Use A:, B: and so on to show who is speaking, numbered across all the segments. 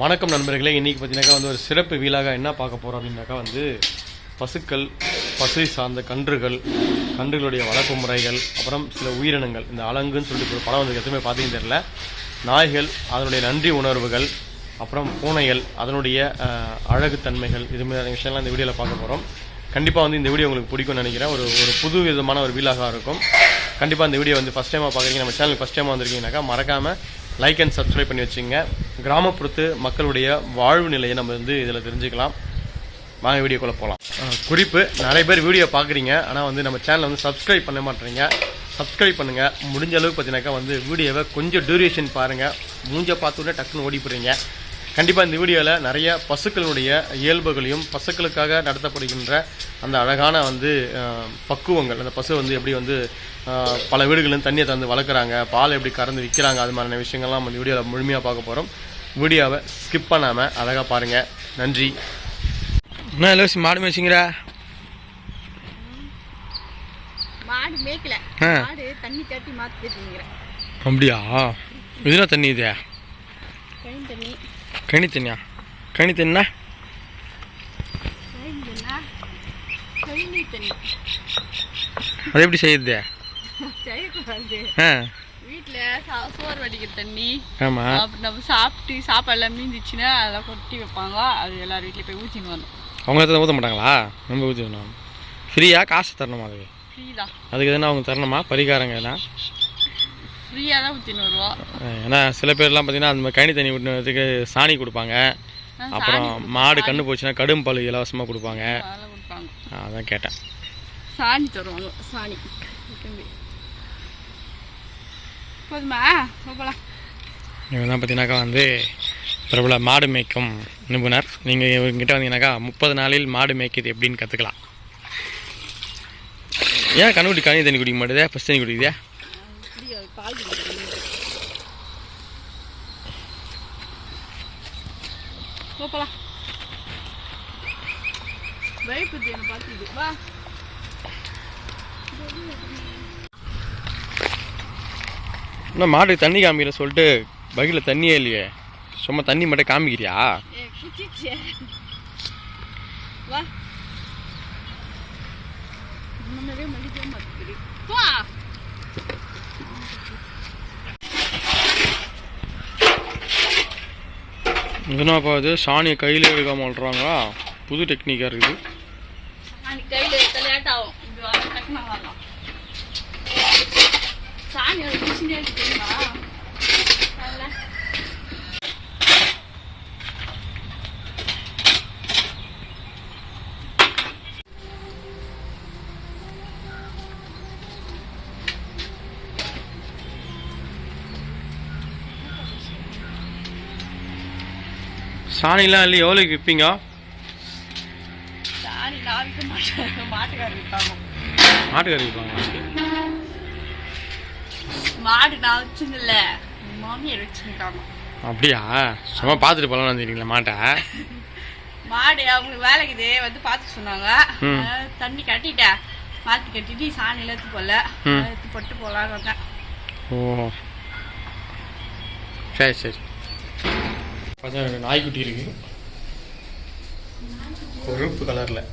A: வணக்கம் நண்பர்களே. இன்றைக்கி பார்த்தீங்கன்னாக்கா வந்து ஒரு சிறப்பு வீலாக என்ன பார்க்க போகிறோம் அப்படின்னாக்கா வந்து பசுக்கள் பசு சார்ந்த கன்றுகள் கன்றுகளுடைய வளர்ப்பு முறைகள் அப்புறம் சில உயிரினங்கள். இந்த அலங்குன்னு சொல்லிட்டு ஒரு படம் வந்து எதுவுமே பார்த்தீங்கன்னு தெரியல. நாய்கள் அதனுடைய நன்றி உணர்வுகள் அப்புறம் பூனைகள் அதனுடைய அழகுத்தன்மைகள் இது மாதிரி விஷயம்லாம் இந்த வீடியோவில் பார்க்க போகிறோம் கண்டிப்பாக வந்து இந்த வீடியோ உங்களுக்கு பிடிக்கும்னு நினைக்கிறேன். ஒரு ஒரு புது விதமான ஒரு வீலாக இருக்கும். கண்டிப்பாக இந்த வீடியோ வந்து ஃபஸ்ட் டைமாக பார்க்குறீங்க நம்ம சேனல் ஃபஸ்ட் டைமாக வந்திருக்கீங்கனாக்கா மறக்காமல் லைக் அண்ட் சப்ஸ்கிரைப் பண்ணி வச்சுங்க கிராமப்புறத்து மக்களுடைய வாழ்வு நிலையை நம்ம வந்து இதில் தெரிஞ்சுக்கலாம். வாங்க வீடியோக்குள்ளே போகலாம் குறிப்பு நிறைய பேர் வீடியோ பார்க்குறீங்க ஆனால் வந்து நம்ம சேனலை வந்து சப்ஸ்கிரைப் பண்ண மாட்டேறீங்க சப்ஸ்கிரைப் பண்ணுங்கள் முடிஞ்ச அளவுக்கு பார்த்தீங்கன்னாக்கா வந்து வீடியோவை கொஞ்சம் டியூரேஷன் பாருங்கள் மூஞ்ச பார்த்தோன்னே டக்குன்னு ஓடி போடுறீங்க கண்டிப்பாக இந்த வீடியோவில் நிறைய பசுக்களுடைய இயல்புகளையும் பசுக்களுக்காக நடத்தப்படுகின்ற அந்த அழகான வந்து பக்குவங்கள் அந்த பசு வந்து எப்படி வந்து பல வீடுகளிலும் தண்ணியை தந்து வளர்க்குறாங்க பால் எப்படி கறந்து விற்கிறாங்க அது மாதிரியான விஷயங்கள்லாம் நம்ம வீடியோவில் முழுமையாக பார்க்க போகிறோம் வீடியோவை ஸ்கிப் பண்ணாமல் அழகாக பாருங்கள் நன்றி. என்ன லோசி மாடு மேய்ச்சிங்கிற
B: மாடு மேய்க்கல. மாடு தண்ணி தட்டி மாத்தி தட்டிங்கிறேன்
A: அப்படியா? இதுனா தண்ணி இது?
B: கைன் தண்ணி.
A: கனி தண்ணியா? கனி
B: தண்ணா.
A: அது எப்படி செய்யுது?
B: செய்யக்கூடாது.
A: ஆ.
B: வீட்டில் சோறு வடிக்கிற தண்ணி.
A: ஆமாம்
B: அப்புறம் நம்ம சாப்பிட்டு சாப்பாடுலாம் மீந்துச்சுன்னா அதெல்லாம் கொட்டி வைப்பாங்க. அது எல்லார் வீட்லேயும் போய் ஊற்றின்னு வரணும்.
A: அவங்க எத்தனை ஊற்ற மாட்டாங்களா? நம்ம ஊற்றணும் ஃப்ரீயா காசு தரணுமா அதுக்கு.
B: ஃப்ரீ தான்.
A: அதுக்கு எதுனா அவங்க தரணுமா? பரிகாரங்க எதுனா?
B: ஃப்ரீயாக தான் ஊற்றின்னு வருவோம்
A: ஏன்னா சில பேர்லாம் பார்த்தீங்கன்னா அந்த மாதிரி கனி தண்ணி விட்டுறதுக்கு சாணி கொடுப்பாங்க. அப்புறம் மாடு கண்ணு போச்சுன்னா கடும் பால் இலவசமாக கொடுப்பாங்க. அதான் கேட்டேன்.
B: சாணி தருவாங்க. சாணி. போதுமா? போகலாம்
A: இவங்க தான் பார்த்தீங்கன்னாக்கா வந்து பிரபல மாடு மேய்க்கும் நிபுணர். நீங்கள் இவங்ககிட்ட வந்தீங்கன்னாக்கா முப்பது நாளில் மாடு மேய்க்குது எப்படின்னு கற்றுக்கலாம் ஏன் கண்ணுக்குட்டி கனி தண்ணி குடிக்க மாட்டேதே? பசு தண்ணி குடிக்குதே?
B: பயப்புது என்னை பார்த்துது வா.
A: இன்னும் மாடு தண்ணி காமிக்கிற சொல்லிட்டு பகில தண்ணியே இல்லையே. சும்மா தண்ணி மட்டும் காமிக்கிறியா? இதுனா இது? சாணியை கையில் எடுக்காம விட்றாங்களா புது டெக்னிக்காக இருக்குது.
B: கையில் தலையாட்டாகும் இப்படி வர டக்குனா வரலாம் சாணி ஒரு குச்சினே இருக்கு தெரியுமா நல்லா.
A: சாணிலாம் இல்லை எவ்வளோக்கு விற்பீங்க?
B: சாணி நான் விற்க மாட்டேன் மாட்டுக்காரர் விற்பாங்க.
A: மாட்டுக்கறி விற்பாங்க
B: மாடு நான் வச்சுங்கல்ல மாமியார் வச்சுக்கிட்டாங்க
A: அப்படியா? சும்மா பார்த்துட்டு போகலான்னு வந்துருக்கீங்களா மாட்டை?
B: மாடு அவங்களுக்கு வேலைக்குது வந்து பார்த்து சொன்னாங்க. தண்ணி கட்டிட்டேன் மாற்றி கட்டிட்டு சாணியில் எடுத்து போல. எடுத்து போட்டு போகலான்னு வந்தேன்.
A: ஓ. சரி சரி. பார்த்தா நாய்க்குட்டி இருக்கு. கருப்பு கலரில்.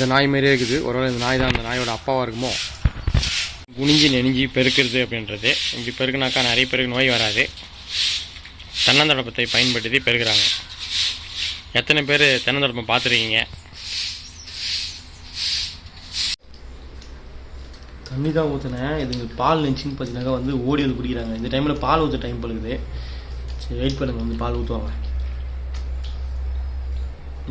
A: இந்த நாய் மாதிரியே இருக்குது. ஒருவேளை இந்த நாய் தான் அந்த நாயோட அப்பாவாக இருக்குமோ? குனிஞ்சு நெனிஞ்சு பெருக்கிறது அப்படின்றது. இப்படி பெருக்குனாக்கா நிறைய பேருக்கு நோய் வராது. தென்னந்தடப்பத்தை பயன்படுத்தி பெருக்கிறாங்க. எத்தனை பேர் தென்னந்தடப்பம் பார்த்துருக்கீங்க? தண்ணி தான் ஊற்றினேன் இதுங்க பால் நினச்சின்னு பார்த்தீங்கன்னாக்கா வந்து ஓடி வந்து குடிக்கிறாங்க. இந்த டைமில் பால் ஊற்ற டைம் பழுகுது சரி வெயிட் பண்ணுங்கள் வந்து பால் ஊற்றுவாங்க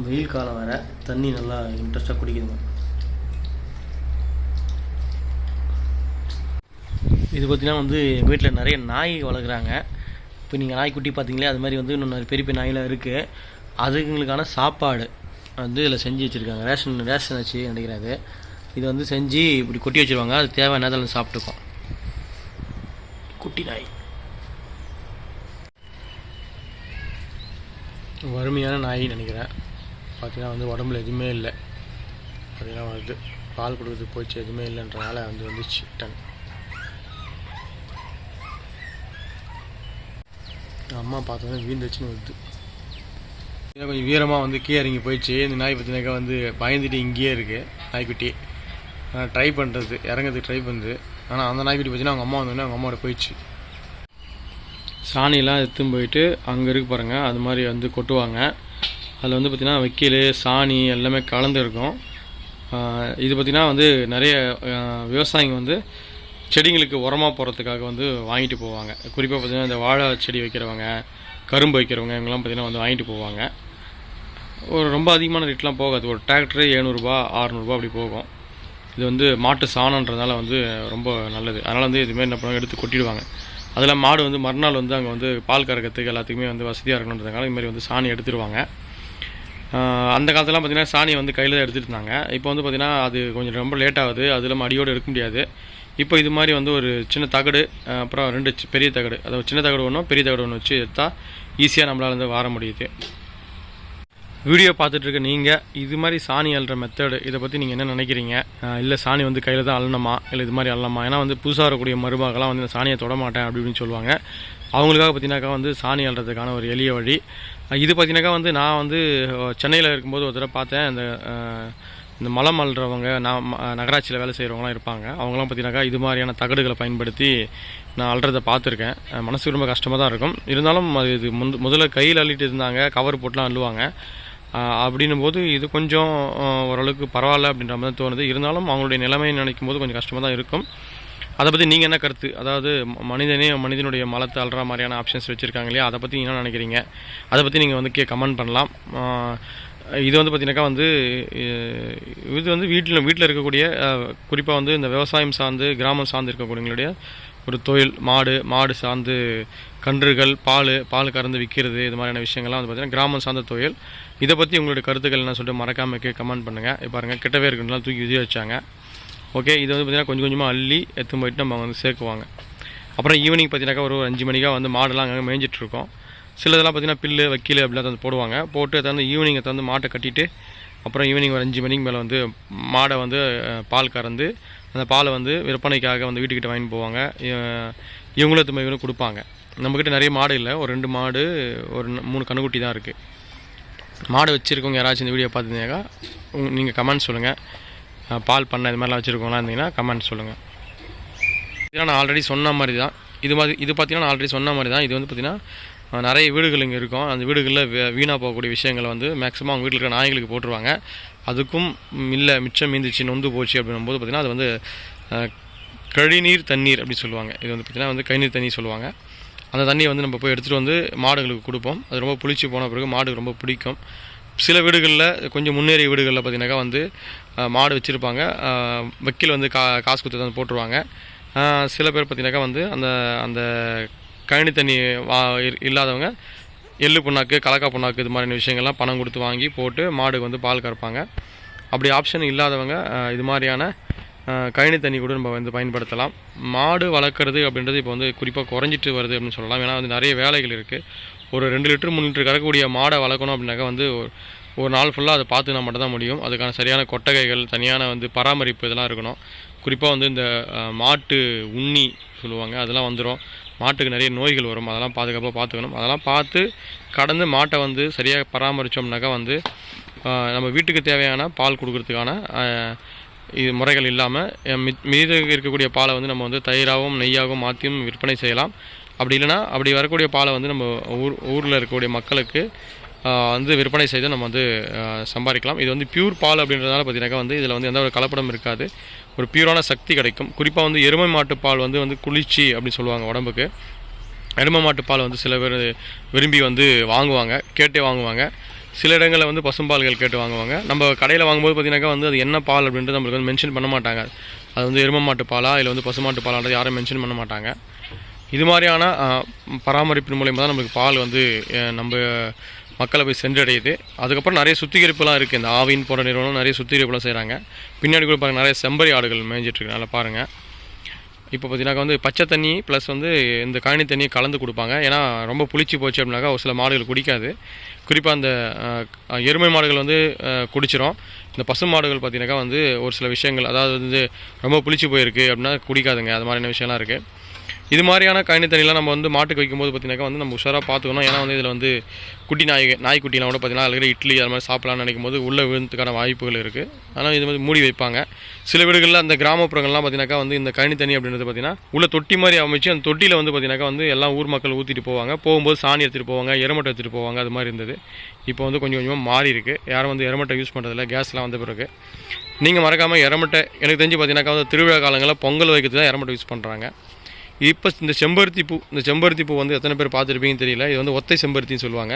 A: வெயில் காலம் வேறு தண்ணி நல்லா இன்ட்ரெஸ்ட்டாக குடிக்குதுங்க. இது பார்த்தீங்கன்னா வந்து எங்கள் வீட்டில் நிறைய நாய் வளர்க்குறாங்க. இப்போ நீங்கள் நாய்க்குட்டி பார்த்தீங்களே அது மாதிரி வந்து இன்னும் நிறைய பெரிய பெரிய நாயெலாம் இருக்குது அதுங்களுக்கான சாப்பாடு வந்து இதில் செஞ்சு வச்சுருக்காங்க. ரேஷன் ரேஷன் வச்சு நினைக்கிறாரு இது வந்து செஞ்சு இப்படி கொட்டி வச்சுருவாங்க. அது தேவையான நேரத்தில் சாப்பிட்டுக்கும். குட்டி நாய். வறுமையான நாய் நினைக்கிறேன். பார்த்தீங்கன்னா வந்து உடம்புல எதுவுமே இல்லை. அப்படின்னா வருது. பால் கொடுக்குறதுக்கு போச்சு எதுவுமே இல்லைன்றனால வந்து வந்துச்சு டன். அம்மா பார்த்தோன்னே வீழ்ந்துச்சுன்னு வருது. கொஞ்சம் வீரமாக வந்து கீழே இறங்கி போயிடுச்சு. இந்த நாய் பற்றினாக்கா வந்து பயந்துட்டு இங்கேயே இருக்குது நாய்க்குட்டி. ட்ரை பண்ணுறது இறங்கிறதுக்கு ட்ரை பண்ணுது ஆனால் அந்த நாய்க்குட்டி பார்த்தீங்கன்னா அவங்க அம்மா வந்தோடனே அவங்க அம்மாவோட போயிடுச்சு. சாணியெல்லாம் எடுத்துன்னு போயிட்டு அங்கே இருக்கு பாருங்கள் அது மாதிரி வந்து கொட்டுவாங்க. அதில் வந்து பார்த்திங்கன்னா வைக்கல் சாணி எல்லாமே கலந்து இருக்கும். இது பார்த்திங்கன்னா வந்து நிறைய விவசாயிங்க வந்து செடிங்களுக்கு உரமாக போகிறதுக்காக வந்து வாங்கிட்டு போவாங்க. குறிப்பாக பார்த்திங்கன்னா இந்த வாழை செடி வைக்கிறவங்க கரும்பு வைக்கிறவங்க இவங்கெல்லாம் பார்த்திங்கன்னா வந்து வாங்கிட்டு போவாங்க. ஒரு ரொம்ப அதிகமான ரேட்லாம் போகாது. ஒரு டிராக்டரு எழுநூறுபா அறநூறுபா அப்படி போகும். இது வந்து மாட்டு சாணன்றதுனால வந்து ரொம்ப நல்லது. அதனால் வந்து இதுமாரி என்ன பண்ணுவாங்க எடுத்து கொட்டிடுவாங்க. அதில் மாடு வந்து மறுநாள் வந்து அங்கே வந்து பால் கறக்கிறதுக்கு எல்லாத்துக்குமே வந்து வசதியாக இருக்கணுன்றதுனால இதுமாரி வந்து சாணி எடுத்துருவாங்க அந்த காலத்துலாம் பார்த்திங்கன்னா சாணியை வந்து கையில் தான் எடுத்துகிட்டு இருந்தாங்க. இப்போ வந்து பார்த்திங்கன்னா அது கொஞ்சம் ரொம்ப லேட் ஆகுது. அது இல்லாமல் அடியோடு எடுக்க முடியாது. இப்போ இது மாதிரி வந்து ஒரு சின்ன தகடு அப்புறம் ரெண்டு பெரிய தகடு. அதாவது சின்ன தகடு ஒன்றும் பெரிய தகடு ஒன்று வச்சு எடுத்தால் ஈஸியாக நம்மளால் வந்து வார முடியுது. வீடியோ பார்த்துட்ருக்க நீங்கள் இது மாதிரி சாணி அள்ளுற மெத்தடு இதை பற்றி நீங்கள் என்ன நினைக்கிறீங்க? இல்லை சாணி வந்து கையில் தான் அள்ளணுமா? இல்லை இது மாதிரி அள்ளணுமா? ஏன்னா வந்து புதுசாக வரக்கூடிய மருமகலாம் வந்து இந்த சாணியை தொட மாட்டேன் அப்படின்னு சொல்லுவாங்க. அவங்களுக்காக பார்த்தீங்கன்னாக்கா வந்து சாணி அள்ளுறதுக்கான ஒரு எளிய வழி. இது பார்த்தீங்கன்னாக்கா வந்து நான் வந்து சென்னையில் இருக்கும்போது ஒரு தடவை பார்த்தேன். இந்த இந்த மலம் அள்ளுறவங்க நான் ம- நகராட்சியில் வேலை செய்கிறவங்களாம் இருப்பாங்க. அவங்களாம் பார்த்தீங்கன்னாக்கா இது மாதிரியான தகடுகளை பயன்படுத்தி நான் அள்ளுறதை பார்த்துருக்கேன். மனசுக்கு ரொம்ப கஷ்டமாக தான் இருக்கும். இருந்தாலும் அது இது முந்த முதல்ல கையில் அள்ளிட்டு இருந்தாங்க கவர் போட்டுலாம் அள்ளுவாங்க. அப்படின்னும் போது இது கொஞ்சம் ஓரளவுக்கு பரவாயில்ல அப்படின்ற மாதிரி தான் தோணுது. இருந்தாலும் அவங்களுடைய நிலைமையை நினைக்கும் போது கொஞ்சம் கஷ்டமாக தான் இருக்கும். அதை பற்றி நீங்கள் என்ன கருத்து? அதாவது ம- மனிதனே மனிதனுடைய மலத்தை அல்ற மாதிரியான ஆப்ஷன்ஸ் வச்சுருக்காங்க இல்லையா? அதை பற்றி என்ன நினைக்கிறீங்க? அதை பற்றி நீங்கள் வந்து கே கமெண்ட் பண்ணலாம். இது வந்து பார்த்தீங்கன்னாக்கா வந்து இது வந்து வீட்டில் வீட்டில் இருக்கக்கூடிய குறிப்பாக வந்து இந்த விவசாயம் சார்ந்து கிராமம் சார்ந்து இருக்கக்கூடியவங்களுடைய ஒரு தொழில் மாடு மாடு சார்ந்து கன்றுகள் பால் பால் கறந்து விற்கிறது இது மாதிரியான விஷயங்கள்லாம் வந்து பார்த்தீங்கன்னா கிராமம் சார்ந்த தொழில். இதை பற்றி உங்களுடைய கருத்துக்கள் என்ன சொல்லிட்டு மறக்காம கமெண்ட் பண்ணுங்கள் இப்போ பாருங்கள் கிட்டவே இருக்குன்றலாம் தூக்கி உதவி வச்சாங்க. ஓகே இது வந்து பார்த்திங்கன்னா கொஞ்சம் கொஞ்சமாக அள்ளி எடுத்து போயிட்டு நம்ம வந்து சேர்க்குவாங்க. அப்புறம் ஈவினிங் பார்த்தீங்கன்னாக்கா ஒரு அஞ்சு மணிக்காக வந்து மாடெல்லாம் அங்கே மேய்ஞ்சிட்ருக்கோம் சிலதெல்லாம் பார்த்தீங்கன்னா பில்லு வைக்கல் அப்படிலாம் வந்து போடுவாங்க. போட்டு அதை வந்து ஈவினிங் அதை மாட்டை கட்டிட்டு அப்புறம் ஈவினிங் ஒரு அஞ்சு மணிக்கு மேலே வந்து மாடை வந்து பால் கறந்து அந்த பாலை வந்து விற்பனைக்காக வந்து வீட்டுக்கிட்ட வாங்கிட்டு போவாங்க. இவங்களும் திரும்ப இவங்களும் கொடுப்பாங்க. நம்மக்கிட்ட நிறைய மாடு இல்லை. ஒரு ரெண்டு மாடு ஒரு மூணு கண்ணுக்குட்டி தான் இருக்குது மாடு வச்சுருக்கவங்க யாராச்சும் இந்த வீடியோ பார்த்துருந்தீங்கக்கா நீங்கள் கமெண்ட் சொல்லுங்கள் பால் பண்ண இது மாதிரிலாம் வச்சுருக்கோங்களா இருந்தீங்கன்னா கமெண்ட் சொல்லுங்கள் இதெல்லாம் நான் ஆல்ரெடி சொன்ன மாதிரி தான் இது மாதிரி இது பார்த்திங்கன்னா நான் ஆல்ரெடி சொன்ன மாதிரி தான் இது வந்து பார்த்திங்கன்னா நிறைய வீடுகள் இங்கே இருக்கும். அந்த வீடுகளில் வீணாக போகக்கூடிய விஷயங்களை வந்து மேக்ஸிமம் அவங்க வீட்டில் இருக்கிற நாய்களுக்கு போட்டுருவாங்க. அதுக்கும் இல்லை மிச்சம் மீந்துச்சு நொந்து போச்சு அப்படின்னும் போது பார்த்திங்கன்னா அது வந்து கழிநீர் தண்ணீர் அப்படின்னு சொல்லுவாங்க. இது வந்து பார்த்தீங்கன்னா வந்து கழிநீர் தண்ணி சொல்லுவாங்க. அந்த தண்ணியை வந்து நம்ம போய் எடுத்துகிட்டு வந்து மாடுகளுக்கு கொடுப்போம். அது ரொம்ப புளிச்சு போன பிறகு மாடுக்கு ரொம்ப பிடிக்கும். சில வீடுகளில் கொஞ்சம் முன்னேறிய வீடுகளில் பார்த்தீங்கன்னாக்கா வந்து மாடு வச்சுருப்பாங்க. வக்கீல் வந்து கா காசு கொடுத்து வந்து போட்டுருவாங்க. சில பேர் பார்த்தீங்கன்னாக்கா வந்து அந்த அந்த கழனி தண்ணி வா இல்லாதவங்க எள்ளு புண்ணாக்கு கலக்கா புண்ணாக்கு இது மாதிரியான விஷயங்கள்லாம் பணம் கொடுத்து வாங்கி போட்டு மாடுக்கு வந்து பால் கறப்பாங்க. அப்படி ஆப்ஷன் இல்லாதவங்க இது மாதிரியான கழனி தண்ணி கூட நம்ம வந்து பயன்படுத்தலாம். மாடு வளர்க்குறது அப்படின்றது இப்போ வந்து குறிப்பாக குறைஞ்சிட்டு வருது அப்படின்னு சொல்லலாம். ஏன்னா வந்து நிறைய வேலைகள் இருக்குது ஒரு ரெண்டு லிட்டர் மூணு லிட்டர் கறக்கக்கூடிய மாடை வளர்க்கணும் அப்படின்னாக்கா வந்து ஒரு- ஒரு நாள் ஃபுல்லாக அதை பார்த்துனா மட்டும் தான் முடியும். அதுக்கான சரியான கொட்டகைகள் தனியான வந்து பராமரிப்பு இதெல்லாம் இருக்கணும். குறிப்பாக வந்து இந்த மாட்டு உண்ணி சொல்லுவாங்க அதெல்லாம் வந்துடும் மாட்டுக்கு நிறைய நோய்கள் வரும். அதெல்லாம் பாதுகாப்பாக பார்த்துக்கணும். அதெல்லாம் பார்த்து கடந்து மாட்டை வந்து சரியாக பராமரித்தோம்னாக்கா வந்து நம்ம வீட்டுக்கு தேவையான பால் கொடுக்குறதுக்கான இது முறைகள் இல்லாமல் மீது இருக்கக்கூடிய பாலை வந்து நம்ம வந்து தயிராகவும் நெய்யாகவும் மாற்றியும் விற்பனை செய்யலாம். அப்படி இல்லைன்னா அப்படி வரக்கூடிய பாலை வந்து நம்ம ஊர் ஊரில் இருக்கக்கூடிய மக்களுக்கு வந்து விற்பனை செய்து நம்ம வந்து சம்பாதிக்கலாம். இது வந்து பியூர் பால் அப்படின்றதுனால பார்த்தீங்கன்னாக்கா வந்து இதில் வந்து எந்த ஒரு கலப்படம் இருக்காது. ஒரு பியூரான சக்தி கிடைக்கும். குறிப்பாக வந்து எருமை மாட்டு பால் வந்து வந்து குளிர்ச்சி அப்படின்னு சொல்லுவாங்க உடம்புக்கு. எருமை மாட்டு பால் வந்து சில பேர் விரும்பி வந்து வாங்குவாங்க கேட்டே வாங்குவாங்க. சில இடங்களில் வந்து பசும்பால்கள் கேட்டு வாங்குவாங்க. நம்ம கடையில் வாங்கும்போது பார்த்தீங்கன்னாக்கா வந்து அது என்ன பால் அப்படின்றது நம்மளுக்கு வந்து மென்ஷன் பண்ண மாட்டாங்க. அது வந்து எரும மாட்டு பாலா இல்லை வந்து பசுமாட்டு பாலான்றது யாரும் மென்ஷன் பண்ண மாட்டாங்க. இது மாதிரியான பராமரிப்பின் மூலயமா தான் நம்மளுக்கு பால் வந்து நம்ம மக்களை போய் சென்றடையுது. அதுக்கப்புறம் நிறைய சுத்திகரிப்புலாம் இருக்குது இந்த ஆவின் போன்ற நிறுவனம் நிறைய சுத்திகரிப்புலாம் செய்கிறாங்க பின்னாடி கூட பாருங்கள் நிறைய செம்பரி ஆடுகள் மேய்ஞ்சிட்ருக்கு நல்லா பாருங்கள் இப்போ பார்த்தீங்கன்னாக்கா வந்து பச்சை தண்ணி ப்ளஸ் வந்து இந்த காணி தண்ணியை கலந்து கொடுப்பாங்க. ஏன்னா ரொம்ப புளிச்சு போச்சு அப்படின்னாக்கா ஒரு சில மாடுகள் குடிக்காது. குறிப்பாக அந்த எருமை மாடுகள் வந்து குடிச்சிரும். இந்த பசு மாடுகள் பார்த்தீங்கன்னாக்கா வந்து ஒரு சில விஷயங்கள் அதாவது வந்து ரொம்ப புளிச்சு போயிருக்கு அப்படின்னா குடிக்காதுங்க. அது மாதிரியான விஷயம்லாம் இருக்குது இது மாதிரியான கழனி தண்ணிலாம் நம்ம வந்து மாட்டுக்கு வைக்கும்போது பார்த்திங்கனாக்கா வந்து நம்ம உஷாராக பார்த்துக்கணும். ஏன்னா வந்து இதில் வந்து குட்டி நாய் நாய்க்குட்டிலாம் கூட பார்த்தீங்கன்னா அதில் இட்லி அது மாதிரி சாப்பிடலாம்னு நினைக்கும் போது உள்ளே விழுந்துக்கான வாய்ப்புகள் இருக்குது ஆனால் இது மாதிரி மூடி வைப்பாங்க. சில வீடுகளில் அந்த கிராமப்புறங்கள்லாம் பார்த்தீங்கன்னாக்கா வந்து இந்த கழனி தண்ணி அப்படின்றது பார்த்தீங்கன்னா உள்ள தொட்டி மாதிரி அமைச்சு அந்த தொட்டியில் வந்து பார்த்தீங்கன்னாக்கா வந்து எல்லாம் ஊர் மக்கள் ஊற்றிட்டு போவாங்க. போகும்போது சாணி எடுத்துகிட்டு போவாங்க எரமட்டை எடுத்துகிட்டு போவாங்க அது மாதிரி இருந்தது. இப்போ வந்து கொஞ்சம் கொஞ்சமாக மாறி இருக்குது யாரும் வந்து எரமட்டை யூஸ் பண்ணுறதில்ல கேஸ்லாம் வந்த பிறகு. நீங்கள் மறக்காமல் எரமட்டை எனக்கு தெரிஞ்சு பார்த்தீங்கன்னாக்கா வந்து திருவிழா காலங்களில் பொங்கல் வைக்கிறது தான் எரமட்டை யூஸ் பண்ணுறாங்க இப்போ இந்த செம்பருத்தி பூ இந்த செம்பருத்தி பூ வந்து எத்தனை பேர் பார்த்துருப்பீங்கன்னு தெரியல. இது வந்து ஒத்தை செம்பருத்தின்னு சொல்லுவாங்க.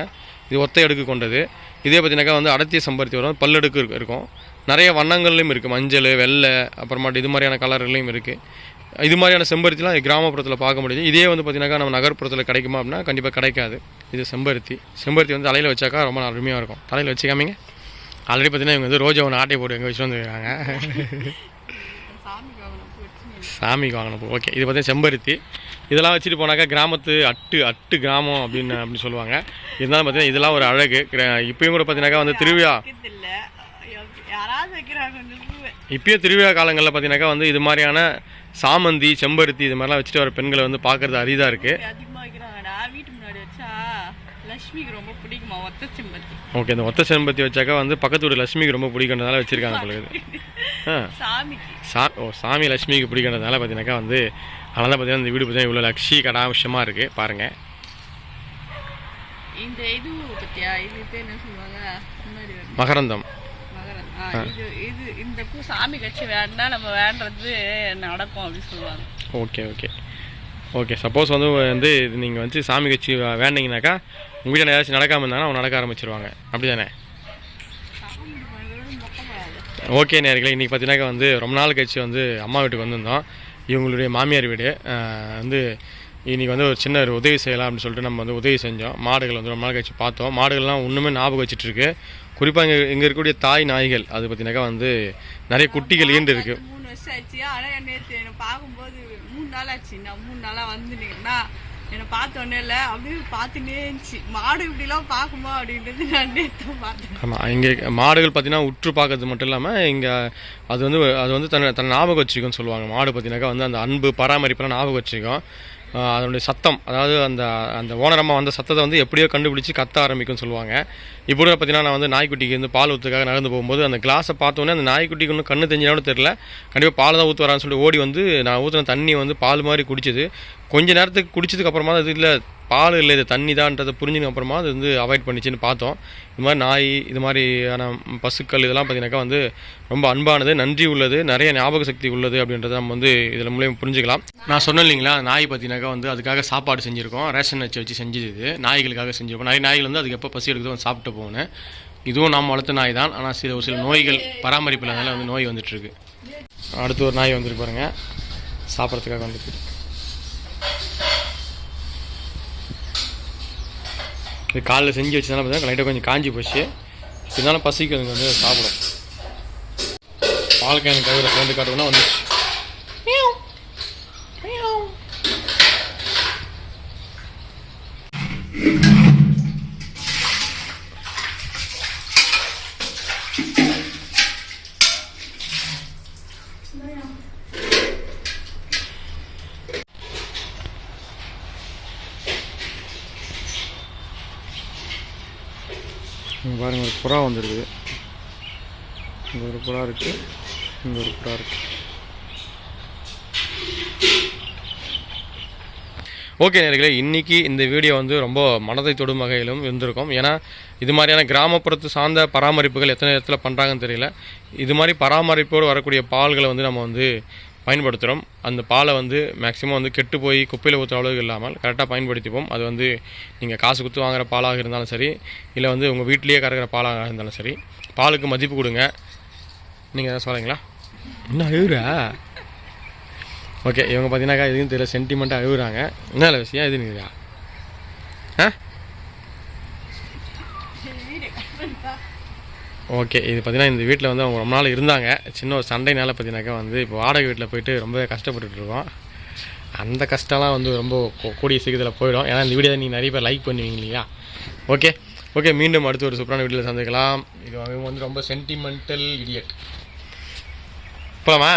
A: இது ஒத்தை அடுக்கு கொண்டது. இதே பார்த்தீங்கன்னாக்கா வந்து அடர்த்திய செம்பருத்தி வரும். பல்லடுக்கு இருக்கும். நிறைய வண்ணங்கள்லையும் இருக்குது மஞ்சள் வெள்ளை அப்புறமாட்டு இது மாதிரியான கலர்லையும் இருக்குது இது மாதிரியான செம்பருத்திலாம் கிராமப்புறத்தில் பார்க்க முடியுது. இதே வந்து பார்த்திங்கனாக்கா நம்ம நகர்ப்புறத்தில் கிடைக்குமா அப்படின்னா கண்டிப்பாக கிடைக்காது. இது செம்பருத்தி. செம்பருத்தி வந்து தலையில் வச்சாக்கா ரொம்ப அருமையாக இருக்கும். தலையில் வச்சுக்காமீங்க. ஆல்ரெடி பார்த்தீங்கன்னா இவங்க வந்து ரோஜா ஒன்று ஆட்டை போட்டு எங்கே வச்சுட்டு வந்துருக்காங்க. சாமிக்கு வாங்கின பூ. ஓகே இது பார்த்தீங்கன்னா செம்பருத்தி. இதெல்லாம் வச்சுட்டு போனாக்கா கிராமத்து அட்டு அட்டு கிராமம் அப்படின்னு அப்படின்னு சொல்லுவாங்க. இருந்தாலும் பார்த்தீங்கன்னா இதெல்லாம் ஒரு அழகு. இப்பயும் கூட பார்த்தீங்கன்னாக்கா வந்து திருவிழா இப்பயும் திருவிழா காலங்களில் பார்த்தீங்கன்னாக்கா வந்து இது மாதிரியான சாமந்தி செம்பருத்தி இது மாதிரிலாம் வச்சுட்டு வர பெண்களை வந்து பார்க்கறது அரிதாக இருக்குது
B: லட்சுமிக்கு ரொம்ப பிடிக்குமா? ஒத்த செம்பருத்தி.
A: ஓகே இந்த ஒத்த செம்பருத்தி வச்சாக்கா வந்து பக்கத்து வீடு லட்சுமிக்கு ரொம்ப பிடிக்கிறதுனால வச்சுருக்காங்க ஆ.
B: சாமிக்கு.
A: சா ஓ சாமி லட்சுமிக்கு பிடிக்கிறதுனால பார்த்தீங்கன்னாக்கா வந்து அதனால தான் பார்த்தீங்கன்னா இந்த வீடு பார்த்தீங்கன்னா இவ்வளோ லக்ஷி கடாம்சமாக இருக்குது பாருங்கள்
B: இந்த இது பத்தியா? இது பேர் என்ன சொல்லுவாங்க.
A: மகரந்தம்.
B: இது இது இந்த பூ சாமி கட்சி வேண்டா நம்ம வேண்டது நடக்கும் அப்படின்னு சொல்லுவாங்க.
A: Okay okay. ஓகே சப்போஸ் வந்து வந்து இது நீங்கள் வந்து சாமி கட்சி வேண்டிங்கனாக்கா உங்கள் வீட்டில் ஏதாச்சும் நடக்காமல் இருந்தாங்கன்னா அவங்க நடக்க ஆரம்பிச்சிருவாங்க. அப்படி தானே ஓகே நேர்களே இன்றைக்கி பார்த்தீங்கன்னாக்கா வந்து ரொம்ப நாள் கழிச்சு வந்து அம்மா வீட்டுக்கு வந்திருந்தோம். இவங்களுடைய மாமியார் வீடு. வந்து இன்றைக்கி வந்து ஒரு சின்ன ஒரு உதவி செய்யலாம் அப்படின்னு சொல்லிட்டு நம்ம வந்து உதவி செஞ்சோம். மாடுகள் வந்து ரொம்ப நாள் கழிச்சு பார்த்தோம். மாடுகள்லாம் ஒன்றுமே ஞாபகம் வச்சுட்டு இருக்கு குறிப்பாக இங்கே இங்கே இருக்கக்கூடிய தாய் நாய்கள் அது பார்த்தீங்கன்னாக்கா வந்து நிறைய குட்டிகள் ஈண்டு இருக்குது
B: மூணு நாள் ஆச்சு நான் மூணு நாளாக வந்துட்டீங்கன்னா என்னை பார்த்தோன்னே இல்லை அப்படியே பார்த்துட்டே இருந்துச்சு. மாடு இப்படிலாம் பார்க்குமா அப்படின்றது நான் நேற்று பார்த்தேன்.
A: ஆமாம் இங்கே மாடுகள் பார்த்தீங்கன்னா உற்று பார்க்கறது மட்டும் இல்லாமல் இங்கே அது வந்து அது வந்து தன்னை தன் ஞாபகம் வச்சுக்கோன்னு சொல்லுவாங்க. மாடு பார்த்தீங்கன்னாக்கா வந்து அந்த அன்பு பராமரிப்பெல்லாம் ஞாபகம் வச்சுக்கும். அதனுடைய சத்தம் அதாவது அந்த அந்த ஓனரம்மா வந்த சத்தத்தை வந்து எப்படியோ கண்டுபிடிச்சி கத்த ஆரம்பிக்கும்னு சொல்லுவாங்க. இப்போ கூட பார்த்தீங்கன்னா நான் வந்து நாய்க்குட்டிக்கு வந்து பால் ஊற்றுக்காக நடந்து போகும்போது அந்த கிளாஸை பார்த்தோன்னே அந்த நாய்க்குட்டிக்கு ஒன்றும் கண்ணு தெரிஞ்சாலும் தெரில கண்டிப்பாக பால் தான் ஊற்று வரான்னு சொல்லிட்டு ஓடி வந்து நான் ஊற்றின தண்ணி வந்து பால் மாதிரி குடிச்சிது. கொஞ்ச நேரத்துக்கு குடிச்சதுக்கு அப்புறமா அது இல்லை பால் இல்லை இது தண்ணி தான்ன்றதை புரிஞ்சதுக்கு அப்புறமா அது வந்து அவாய்ட் பண்ணிச்சுன்னு பார்த்தோம். இது மாதிரி நாய் இது மாதிரியான பசுக்கள் இதெல்லாம் பார்த்தீங்கன்னாக்கா வந்து ரொம்ப அன்பானது நன்றி உள்ளது நிறைய ஞாபக சக்தி உள்ளது அப்படின்றத நம்ம வந்து இதில் மூலியம் புரிஞ்சுக்கலாம். நான் சொன்னேன் இல்லைங்களா நாய் பார்த்தீங்கன்னாக்கா வந்து அதுக்காக சாப்பாடு செஞ்சுருக்கோம் ரேஷன் வச்சு வச்சு செஞ்சது இது நாய்களுக்காக செஞ்சுருக்கோம். நிறைய நாய்கள் வந்து அதுக்கு எப்போ பசி எடுக்குதோ சாப்பிட்டு சாப்பிட்டு போனேன். இதுவும் நாம் வளர்த்த நாய் தான். ஆனால் சில ஒரு சில நோய்கள் பராமரிப்பில் அதனால் வந்து நோய் வந்துட்டுருக்கு. அடுத்து ஒரு நாய் வந்துட்டு பாருங்க. சாப்பிட்றதுக்காக வந்துட்டு இது காலைல செஞ்சு வச்சதுனால பார்த்தீங்கன்னா லைட்டாக கொஞ்சம் காஞ்சி போச்சு. இருந்தாலும் பசிக்கு அதுங்க வந்து சாப்பிடும். பால் கேன் அதில் கலந்து காட்டுவோம்னா வந்துச்சு இங்கே பாருங்க ஒரு புறா வந்துருக்குது. இங்கே ஒரு புறா இருக்குது இங்கே ஒரு புறா இருக்குது ஓகே நேர்களே இன்றைக்கி இந்த வீடியோ வந்து ரொம்ப மனதை தொடும் வகையிலும் இருந்திருக்கும். ஏன்னா இது மாதிரியான கிராமப்புறத்து சார்ந்த பராமரிப்புகள் எத்தனை இடத்துல பண்ணுறாங்கன்னு தெரியல. இது மாதிரி பராமரிப்போடு வரக்கூடிய பால்களை வந்து நம்ம வந்து பயன்படுத்துகிறோம் அந்த பாலை வந்து மேக்ஸிமம் வந்து கெட்டு போய் குப்பையில் ஊற்றுற அளவுக்கு இல்லாமல் கரெக்டாக பயன்படுத்திப்போம். அது வந்து நீங்கள் காசு கொடுத்து வாங்குகிற பாலாக இருந்தாலும் சரி இல்லை வந்து உங்கள் வீட்டிலேயே கறக்கிற பாலாக இருந்தாலும் சரி பாலுக்கு மதிப்பு கொடுங்க. நீங்கள் எதாவது சொல்கிறீங்களா என்ன ஓகே இவங்க பார்த்தீங்கன்னாக்கா எதுவும் தெரியல சென்டிமெண்ட்டாக அழுகுறாங்க என்ன விஷயம் எது நீங்க ஆ ஓகே இது பார்த்தீங்கன்னா இந்த வீட்டில் வந்து அவங்க ரொம்ப நாள் இருந்தாங்க. சின்ன ஒரு சண்டைனால பார்த்தீங்கன்னாக்கா வந்து இப்போ வாடகை வீட்டில் போயிட்டு ரொம்ப கஷ்டப்பட்டுருக்கோம் இருக்கோம். அந்த கஷ்டம்லாம் வந்து ரொம்ப கூடிய சீக்கிரத்தில் போயிடும். ஏன்னா இந்த வீடியோ நீங்கள் நிறைய பேர் லைக் பண்ணுவீங்க இல்லையா? ஓகே ஓகே மீண்டும் அடுத்து ஒரு சூப்பரான வீட்டில் சந்திக்கலாம். இது அவங்க வந்து ரொம்ப சென்டிமெண்டல் இடியட் போலாமா?